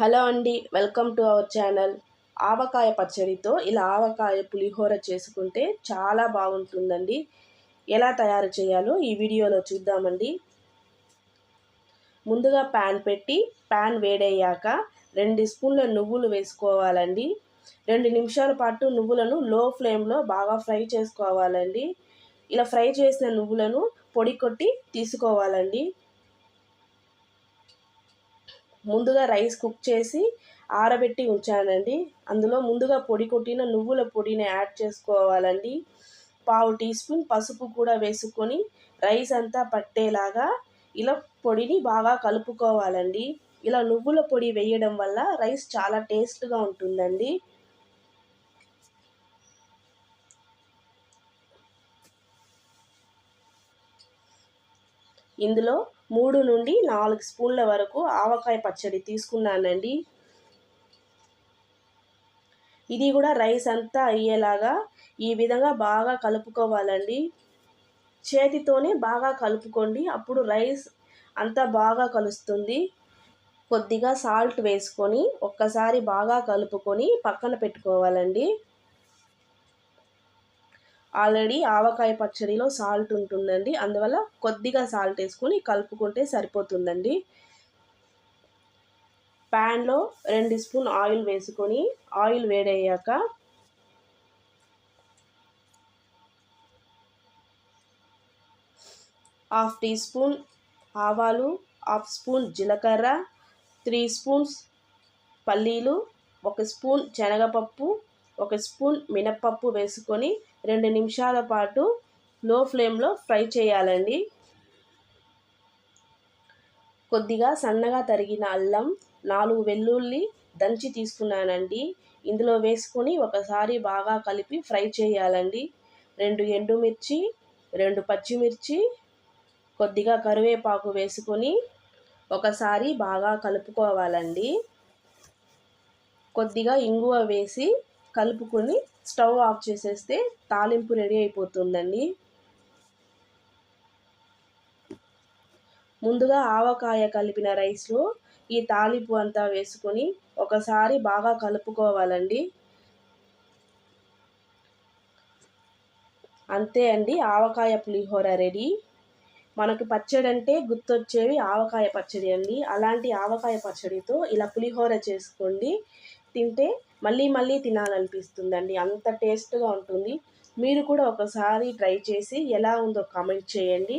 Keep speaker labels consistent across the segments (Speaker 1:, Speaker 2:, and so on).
Speaker 1: Hello అండి welcome to our channel. ఆవకాయ పచ్చడితో ఇలా ఆవకాయ పులిహోర చేసుకుంటే చాలా బాగుంటుందండి. ఎలా తయారు చేయాలో ఈ వీడియోలో చూద్దామండి. ముందుగా ప్యాన్ పెట్టి ప్యాన్ వేడయ్యాక రెండు స్పూన్ల నువ్వులు వేసుకోవాలండి. రెండు నిమిషాల పాటు నువ్వులను లో ఫ్లేమ్లో బాగా ఫ్రై చేసుకోవాలండి. ఇలా ఫ్రై చేసిన నువ్వులను పొడి కొట్టి తీసుకోవాలండి. ముందుగా రైస్ కుక్ చేసి ఆరబెట్టి ఉంచానండి. అందులో ముందుగా పొడి కొట్టిన నువ్వుల పొడిని యాడ్ చేసుకోవాలండి. పావు టీ స్పూన్ పసుపు కూడా వేసుకొని రైస్ అంతా పట్టేలాగా ఇలా పొడిని బాగా కలుపుకోవాలండి. ఇలా నువ్వుల పొడి వేయడం వల్ల రైస్ చాలా టేస్ట్గా ఉంటుందండి. ఇందులో మూడు నుండి నాలుగు స్పూన్ల వరకు ఆవకాయ పచ్చడి తీసుకున్నానండి. ఇది కూడా రైస్ అంతా అయ్యేలాగా ఈ విధంగా బాగా కలుపుకోవాలండి. చేతితోనే బాగా కలుపుకోండి. అప్పుడు రైస్ అంతా బాగా కలుస్తుంది. కొద్దిగా సాల్ట్ వేసుకొని ఒక్కసారి బాగా కలుపుకొని పక్కన పెట్టుకోవాలండి. ఆల్రెడీ ఆవకాయ పచ్చడిలో సాల్ట్ ఉంటుందండి. అందువల్ల కొద్దిగా సాల్ట్ వేసుకొని కలుపుకుంటే సరిపోతుందండి. ప్యాన్లో రెండు స్పూన్ ఆయిల్ వేసుకొని ఆయిల్ వేడయ్యాక హాఫ్ టీ స్పూన్ ఆవాలు హాఫ్ స్పూన్ జీలకర్ర త్రీ స్పూన్స్ పల్లీలు ఒక స్పూన్ శనగపప్పు ఒక స్పూన్ మినప్పప్పు వేసుకొని రెండు నిమిషాల పాటు లో ఫ్లేమ్లో ఫ్రై చేయాలండి. కొద్దిగా సన్నగా తరిగిన అల్లం నాలుగు వెల్లుల్లి దంచి తీసుకున్నానండి. ఇందులో వేసుకొని ఒకసారి బాగా కలిపి ఫ్రై చేయాలండి. రెండు ఎండుమిర్చి రెండు పచ్చిమిర్చి కొద్దిగా కరివేపాకు వేసుకొని ఒకసారి బాగా కలుపుకోవాలండి. కొద్దిగా ఇంగువ వేసి కలుపుకొని స్టవ్ ఆఫ్ చేసేస్తే తాలింపు రెడీ అయిపోతుందండి. ముందుగా ఆవకాయ కలిపిన రైస్లో ఈ తాలింపు అంతా వేసుకొని ఒకసారి బాగా కలుపుకోవాలండి. అంతే అండి ఆవకాయ పులిహోర రెడీ. మనకు పచ్చడి అంటే గుర్తొచ్చేవి ఆవకాయ పచ్చడి అండి. అలాంటి ఆవకాయ పచ్చడితో ఇలా పులిహోర చేసుకోండి. తింటే మళ్ళీ మళ్ళీ తినాలనిపిస్తుందండి. అంత టేస్ట్గా ఉంటుంది. మీరు కూడా ఒకసారి ట్రై చేసి ఎలా ఉందో కామెంట్ చేయండి.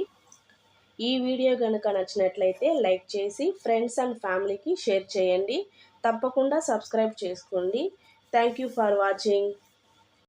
Speaker 1: ఈ వీడియో కనుక నచ్చినట్లయితే లైక్ చేసి ఫ్రెండ్స్ అండ్ ఫ్యామిలీకి షేర్ చేయండి. తప్పకుండా సబ్స్క్రైబ్ చేసుకోండి. Thank you for watching.